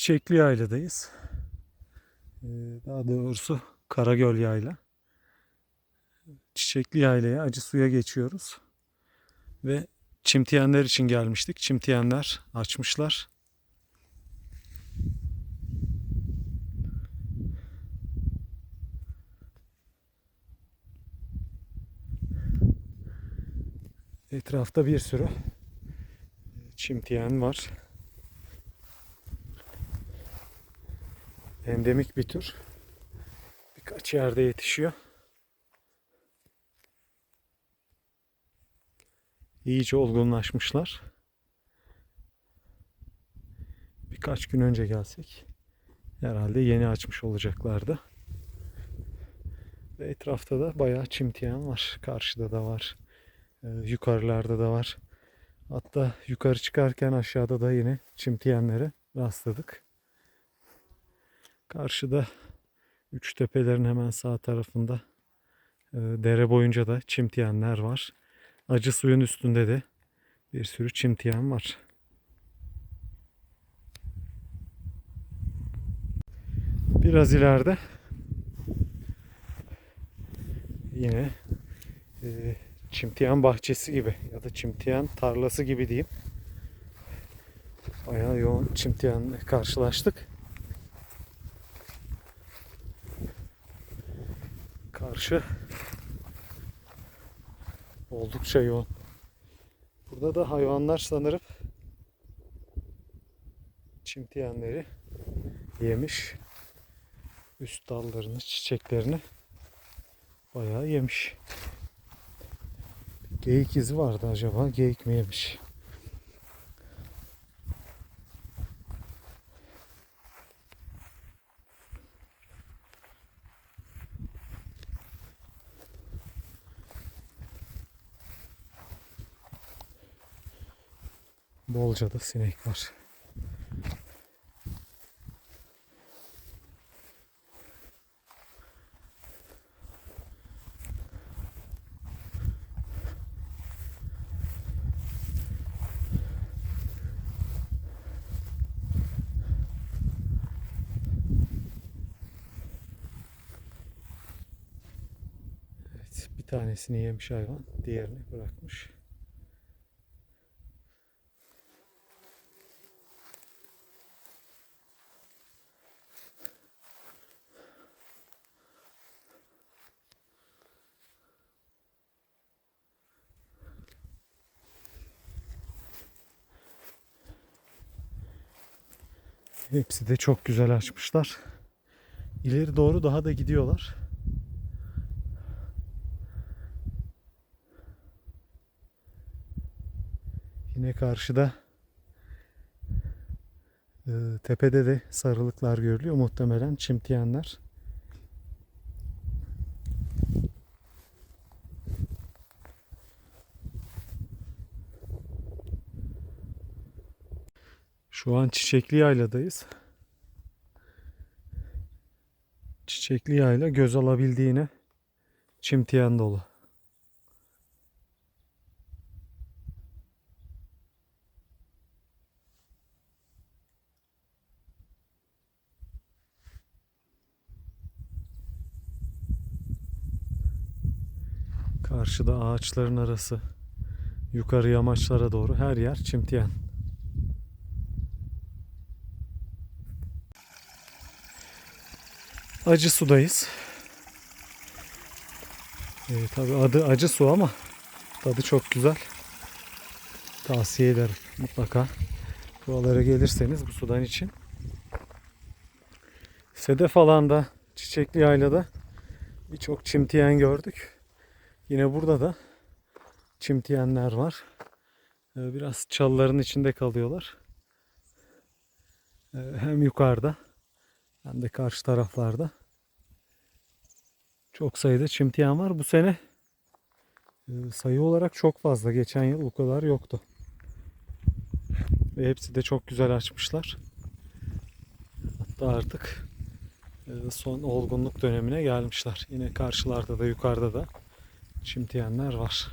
Çiçekli Yayladayız. Ee, Daha doğrusu Karagöl Yayla. Çiçekli Yayla'ya acı suya geçiyoruz. Ve çimtiyenler için gelmiştik. Çimtiyenler açmışlar. Etrafta bir sürü çimtiyen var. Endemik bir tür. Birkaç yerde yetişiyor. İyice olgunlaşmışlar. Birkaç gün önce gelsek herhalde yeni açmış olacaklardı. Ve etrafta da bayağı çimtiyen var. Karşıda da var. Ee, yukarılarda da var. Hatta yukarı çıkarken aşağıda da yine çimtiyenlere rastladık. Karşıda üç tepelerin hemen sağ tarafında e, dere boyunca da çimtiyenler var. Acı suyun üstünde de bir sürü çimtiyen var. Biraz ileride yine e, çimtiyen bahçesi gibi ya da çimtiyen tarlası gibi diyeyim. Bayağı yoğun çimtiyenle karşılaştık. Karşı oldukça yoğun. Burada da hayvanlar sanırım çimtiyenleri yemiş. Üst dallarını, çiçeklerini bayağı yemiş. Geyik izi vardı acaba. Geyik mi yemiş? Bolca da sinek var. Evet, bir tanesini yemiş hayvan, diğerini bırakmış. Hepsi de çok güzel açmışlar. İleri doğru daha da gidiyorlar. Yine karşıda e, tepede de sarılıklar görülüyor. Muhtemelen çimtiyenler. Şu an Çiçekli Yayla'dayız. Çiçekli Yayla göz alabildiğine çimtiyen dolu. Karşıda ağaçların arası yukarı yamaçlara doğru her yer çimtiyen. Acı sudayız. Ee, tabii adı acı su ama tadı çok güzel. Tavsiye ederim mutlaka. Buralara gelirseniz bu sudan için. Sedef alanda, Çiçekli Yayla'da birçok çimtiyen gördük. Yine burada da çimtiyenler var. Ee, Biraz çalıların içinde kalıyorlar. Ee, Hem yukarıda hem de karşı taraflarda. Çok sayıda çimtiyen var. Bu sene e, sayı olarak çok fazla. Geçen yıl bu kadar yoktu. Ve hepsi de çok güzel açmışlar. Hatta artık e, son olgunluk dönemine gelmişler. Yine karşılarda da yukarıda da çimtiyenler var.